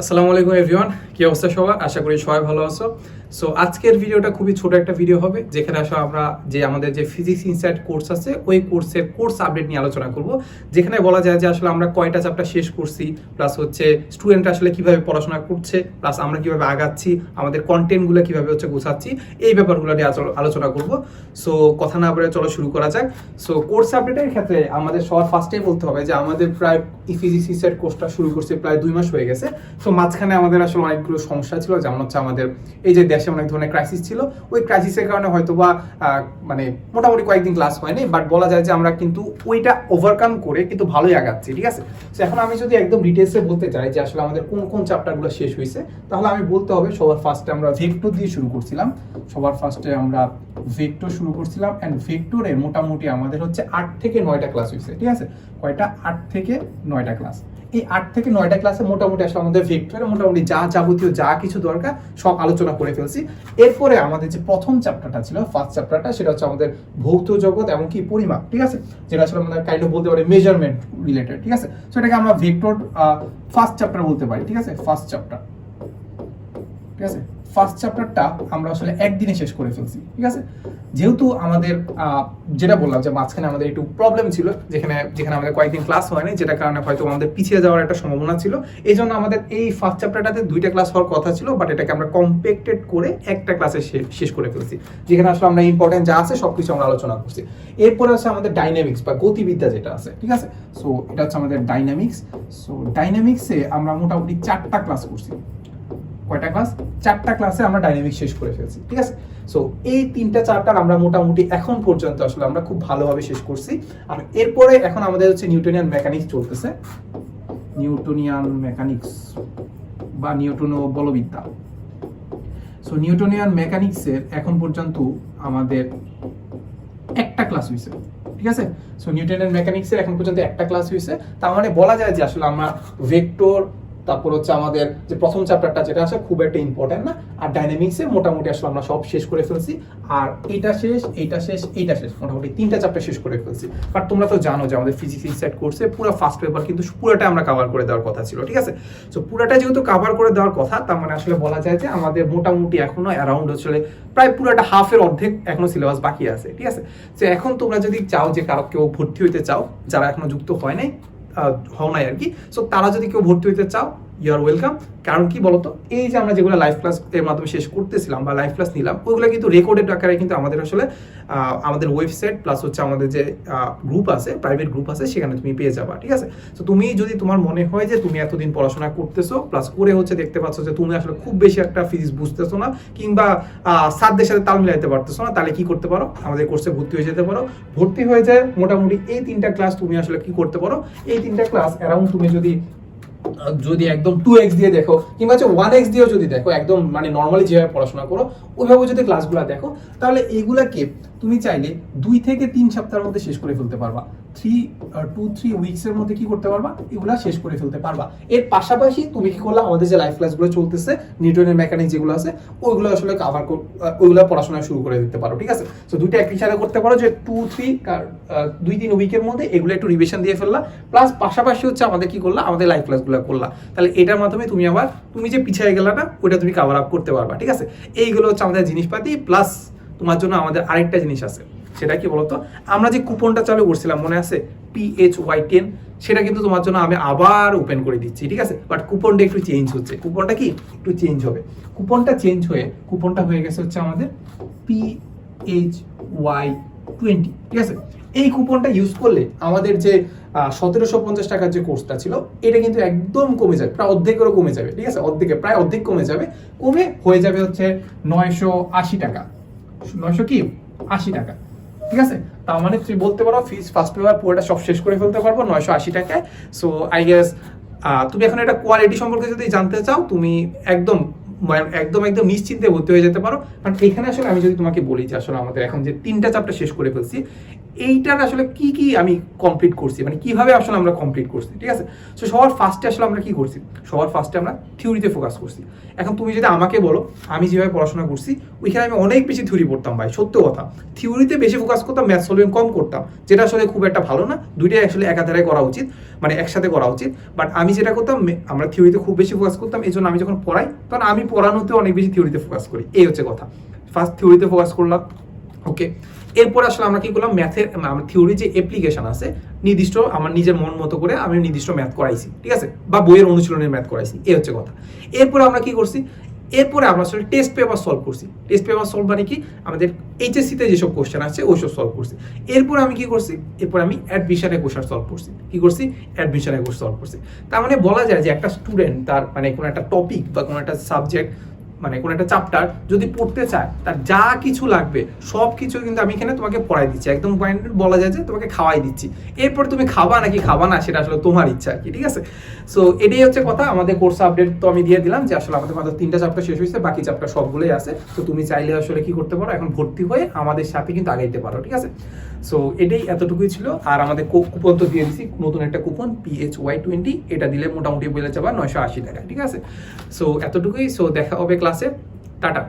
আসসালামু আলাইকুম এভরিওয়ান কি অবস্থা সবার? আশা করি সবাই ভালো আছো। সো আজকের ভিডিওটা খুবই ছোট একটা ভিডিও হবে, যেখানে আসলে আমরা যে আমাদের যে ফিজিক্স ইনসাইড কোর্স আছে, ওই কোর্সের কোর্স আপডেট নিয়ে আলোচনা করব, যেখানে বলা যায় যে আসলে আমরা কয়টা চ্যাপ্টার শেষ করছি প্লাস হচ্ছে স্টুডেন্ট আসলে কীভাবে পড়াশোনা করছে প্লাস আমরা কীভাবে আগাচ্ছি, আমাদের কন্টেন্টগুলো কীভাবে হচ্ছে গোছাচ্ছি, এই ব্যাপারগুলো নিয়ে আলোচনা করব। সো কথা না বলে চলো শুরু করা যাক। সো কোর্স আপডেটের ক্ষেত্রে আমাদের সবার ফার্স্টেই বলতে হবে যে আমাদের প্রায় ফিজিক্স ইনসাইড কোর্সটা শুরু করছে প্রায় দুই মাস হয়ে গেছে। সো মাঝখানে আমাদের আসলে অনেকগুলো সমস্যা ছিল, যেমন হচ্ছে আমাদের এই যে দেশে অনেক ধরনের ক্রাইসিস ছিল। ওই ক্রাইসিসের কারণে হয়তো বা মানে মোটামুটি কয়েকদিন ক্লাস হয়নি বাট বলা যায় যে আমরা কিন্তু ওইটা ওভারকাম করে কিন্তু ভালোই আগাচ্ছি, ঠিক আছে? তো এখন আমি যদি একদম ডিটেলসে বলতে চাই যে আসলে আমাদের কোন কোন চ্যাপ্টারগুলো শেষ হয়েছে, তাহলে আমি বলতে হবে সবার ফার্স্টে আমরা ভেক্টর দিয়ে শুরু করছিলাম। সবার ফার্স্টে আমরা ভেক্টর শুরু করছিলাম অ্যান্ড ভেক্টরে মোটামুটি আমাদের হচ্ছে আট থেকে নয়টা ক্লাস হয়েছে, ঠিক আছে? কয়টা? আট থেকে নয়টা ক্লাস এই আট থেকে নয়টা ক্লাসে মোটামুটি আসলে আমাদের ভেক্টরে মোটামুটি যা যাবতীয় যা কিছু দরকার সব আলোচনা করে ফেলছি। এরপরে আমাদের যে প্রথম চ্যাপ্টারটা ছিল ফার্স্ট চ্যাপ্টারটা সেটা হচ্ছে আমাদের ভৌত জগৎ এমনকি পরিমাপ, ঠিক আছে? যেটা আসলে আমাদের কাইন্ড অফ বলতে পারি মেজারমেন্ট রিলেটেড ঠিক আছে? সো এটাকে আমরা ভেক্টর ফার্স্ট চ্যাপ্টার বলতে পারি, ঠিক আছে? ফার্স্ট চ্যাপ্টার ঠিক আছে? ফার্স্ট চ্যাপ্টারটা আমরা আসলে একদিনে শেষ করে ফেলছি, ঠিক আছে? যেহেতু আমাদের যেটা বললাম যে মাঝখানে আমাদের একটু প্রবলেম ছিল, যেখানে যেখানে আমাদের কয়েকদিন ক্লাস হয়নি, যেটা কারণে হয়তো আমাদের পিছিয়ে যাওয়ার একটা সম্ভাবনা ছিল। এই জন্য আমাদের এই ফার্স্ট চ্যাপ্টারটাতে দুইটা ক্লাস হওয়ার কথা ছিল বাট এটাকে আমরা কম্পেক্টেড করে একটা ক্লাসে শেষ করে ফেলছি। যেখানে আসলে আমরা ইম্পর্টেন্ট যা আছে সবকিছু আমরা আলোচনা করছি। এরপরে আছে আমাদের ডাইনামিক্স বা গতিবিদ্যা যেটা আছে, ঠিক আছে? সো এটা হচ্ছে আমাদের ডাইনামিক্স সো ডাইনামিক্সে আমরা মোটামুটি চারটা ক্লাস করছি। কয়টা ক্লাস চারটা ক্লাসে আমরা ডাইনামিক শেষ করে ফেলছি, ঠিক আছে? সো এই তিনটা চ্যাপ্টার আমরা মোটামুটি এখন পর্যন্ত আসলে আমরা খুব ভালোভাবে শেষ করছি। আর এরপরে এখন আমাদের হচ্ছে নিউটনিয়ান মেকানিক্স চলতেছে। নিউটনিয়ান মেকানিক্স বা নিউটনীয় বলবিদ্যা। সো নিউটনিয়ান মেকানিক্সের এখন পর্যন্ত আমাদের একটা ক্লাস হয়েছে ঠিক আছে? সো নিউটনের মেকানিক্সের এখন পর্যন্ত একটা ক্লাস হয়েছে তার মানে বলা যায় যে আসলে আমরা ভেক্টর তারপর হচ্ছে আমাদের যে প্রথম চ্যাপ্টারটা যেটা আছে খুব একটা ইম্পর্টেন্ট না। আর ডাইনামিক্সে মোটামুটি আসলে আমরা সব শেষ করে ফেলছি। আর এইটা শেষ এইটা শেষ এইটা শেষ, মোটামুটি তিনটা চ্যাপ্টার শেষ করে ফেলছি। বাট তোমরা তো জানো যে আমাদের ফিজিক্স ইনসাইড কোর্সে পুরো ফার্স্ট পেপার কিন্তু পুরোটা আমরা কভার করে দেওয়ার কথা ছিল, ঠিক আছে? সো পুরোটা যেহেতু কভার করে দেওয়ার কথা, তার মানে আসলে বলা যায় যে আমাদের মোটামুটি এখনও অ্যারাউন্ড আসলে প্রায় পুরোটা হাফের অর্ধেক এখনও সিলেবাস বাকি আছে, ঠিক আছে? তো এখন তোমরা যদি চাও যে কারও কেউ ভর্তি হইতে চাও, যারা এখনও যুক্ত হয় নাই হও নাই আর কি। সো তারা যদি কেউ ভর্তি হইতে চাও ইউ আর ওয়েলকাম কারণ কি বলতো? এই যে আমরা যেগুলো লাইভ ক্লাস এর মাধ্যমে শেষ করতেছিলাম বা লাইভ ক্লাস নিলাম ওইগুলো কিন্তু রেকর্ডেড আকারে কিন্তু আমাদের আসলে আমাদের ওয়েবসাইট প্লাস হচ্ছে আমাদের যে গ্রুপ আছে প্রাইভেট গ্রুপ আছে, সেখানে তুমি পেয়ে যাবা, ঠিক আছে? তো তুমি যদি তোমার মনে হয় যে তুমি এতদিন পড়াশোনা করতেছো প্লাস করে হচ্ছে দেখতে পাচ্ছ যে তুমি আসলে খুব বেশি একটা ফিজিক্স বুঝতেছো না, কিংবা স্যারদের সাথে তাল মিলাইতে পারতেছো না, তাহলে কি করতে পারো? আমাদের কোর্সে ভর্তি হয়ে যেতে পারো। ভর্তি হয়ে যায় মোটামুটি এই তিনটা ক্লাস তুমি আসলে কি করতে পারো? এই তিনটা ক্লাস অ্যারাউন্ড তুমি যদি যদি একদম টু এক্স দিয়ে দেখো, কিংবা হচ্ছে ওয়ান এক্স দিয়েও যদি দেখো, একদম মানে নর্মালি যেভাবে পড়াশোনা করো, ওইভাবে যদি ক্লাসগুলো দেখো, তাহলে এইগুলাকে তুমি চাইলে দুই থেকে তিন সপ্তাহের মধ্যে শেষ করে ফেলতে পারবা। থ্রি টু থ্রি উইকসের মধ্যে কি করতে পারবা? এগুলা শেষ করে ফেলতে পারবা। এর পাশাপাশি তুমি কি করলা? আমাদের যে লাইফ ক্লাসগুলো চলতেছে নিউটনের মেকানিক যেগুলো আছে, ওইগুলো আসলে কাভার ওইগুলো পড়াশোনা শুরু করে দিতে পারো, ঠিক আছে? তো দুইটা একই সাথে করতে পারো যে টু থ্রি দুই, তিন উইকের মধ্যে এগুলো একটু রিভিশন দিয়ে ফেললা। প্লাস পাশাপাশি হচ্ছে আমাদের কি করলা? আমাদের লাইফ ক্লাসগুলো করলা। তাহলে এটার মাধ্যমে তুমি আবার, তুমি যে পিছিয়ে গেলা না ওটা তুমি কাভার আপ করতে পারবা, ঠিক আছে? এইগুলো হচ্ছে আমাদের জিনিসপাতি। প্লাস তোমার জন্য আমাদের আরেকটা জিনিস আছে। সেটা কি বলতো? আমরা যে কুপনটা চালু করছিলাম, মনে আছে? পিএইচ ওয়াই টেন সেটা কিন্তু তোমার জন্য আমি আবার ওপেন করে দিচ্ছি, ঠিক আছে? বাট কুপনটা একটু চেঞ্জ হচ্ছে। কুপনটা কি? একটু চেঞ্জ হবে। কুপনটা চেঞ্জ হয়ে, কুপনটা হয়ে গেছে হচ্ছে আমাদের পিএইচ ওয়াই টোয়েন্টি ঠিক আছে? এই কুপনটা ইউজ করলে আমাদের যে সতেরোশো পঞ্চাশ টাকার যে কোর্সটা ছিল, এটা কিন্তু একদম কমে যাবে প্রায় অর্ধেকেরও কমে যাবে, ঠিক আছে? অর্ধেকে, প্রায় অর্ধেক কমে যাবে, কমে হয়ে যাবে হচ্ছে নয়শো আশি টাকা। নয়শো কি? আশি টাকা। ঠিক আছে? তার মানে তুমি বলতে পারো ফিজ ফার্স্ট পেপার পুরোটা সব শেষ করে ফেলতে পারব নয়শো আশি টাকায়। সো আই গেস তুমি এখন এটা কোয়ালিটি সম্পর্কে যদি জানতে চাও, তুমি একদম একদম একদম নিশ্চিন্তে ভর্তি হয়ে যেতে পারো। কারণ এখানে আসলে আমি যদি তোমাকে বলি যে আসলে আমাদের এখন যে তিনটা চ্যাপ্টার শেষ করে ফেলছি এইটার আসলে কি কি আমি কমপ্লিট করছি? মানে কীভাবে আসলে আমরা কমপ্লিট করছি? ঠিক আছে? সো সবার ফার্স্টে আসলে আমরা কি করছি? সবার ফার্স্টে আমরা থিওরিতে ফোকাস করছি। এখন তুমি যদি আমাকে বলো আমি যেভাবে পড়াশোনা করছি ওইখানে আমি অনেক বেশি থিওরি পড়তাম ভাই সত্য কথা। থিওরিতে বেশি ফোকাস করতাম ম্যাথ সলভিং কম করতাম যেটা আসলে খুব একটা ভালো না। দুইটাই আসলে একাধারে করা উচিত মানে একসাথে করা উচিত। বাট আমি যেটা করতাম আমরা থিওরিতে খুব বেশি ফোকাস করতাম এই জন্য আমি যখন পড়াই তখন আমি পড়ানোতে অনেক বেশি থিওরিতে ফোকাস করি। এই হচ্ছে কথা। ফার্স্ট থিওরিতে ফোকাস করলাম ওকে এরপর আসলে আমরা কি করলাম? ম্যাথের আমার থিওরি যে অ্যাপ্লিকেশন আছে, নির্দিষ্ট আমার নিজের মন মতো করে আমি নির্দিষ্ট ম্যাথ করাইছি, ঠিক আছে? বা বইয়ের অনুশীলনের ম্যাথ করাইছি, এই হচ্ছে কথা। এরপরে আমরা কি করছি? এরপরে আমরা আসলে টেস্ট পেপার সলভ করছি। টেস্ট পেপার সলভ মানে কি? আমাদের এইচএসসিতে যেসব কোশ্চেন আছে ওইসব সলভ করছি। এরপর আমি কি করছি? এরপর আমি অ্যাডমিশনের কোশ্চেন সলভ করছি। কি করছি? অ্যাডমিশনের কোশ্চেন সলভ করছি। তার মানে বলা যায় যে একটা স্টুডেন্ট তার মানে কোনো একটা টপিক বা কোনো একটা সাবজেক্ট মানে কোনো একটা চ্যাপ্টার যদি পড়তে চায়, তার যা কিছু লাগবে, সব কিছু কিন্তু আমি এখানে তোমাকে পড়াই দিচ্ছি। একদম পয়েন্ট বলা যায় যে তোমাকে খাওয়াই দিচ্ছি। এরপর তুমি খাবা নাকি খাবা না, সেটা আসলে তোমার ইচ্ছা কি, ঠিক আছে? সো এটাই হচ্ছে কথা। আমাদের কোর্স আপডেট তো আমি দিয়ে দিলাম যে আসলে আমাদের মাত্র তিনটা চ্যাপ্টার শেষ হয়েছে, বাকি চ্যাপ্টার সবগুলোই আছে। তো তুমি চাইলে আসলে কি করতে পারো, এখন ভর্তি হয়ে আমাদের সাথে কিন্তু আগাইতে পারো, ঠিক আছে? সো এটাই এতটুকুই ছিল। আর আমাদের কুপন তো দিয়ে দিছি। নতুন একটা কুপন পিএইচ ওয়াই টোয়েন্টি এটা দিলে মোটামুটি বলে যাবা নয়শো আশি টাকা, ঠিক আছে? সো এতটুকুই। সো দেখা হবে ক্লাসে টাটা।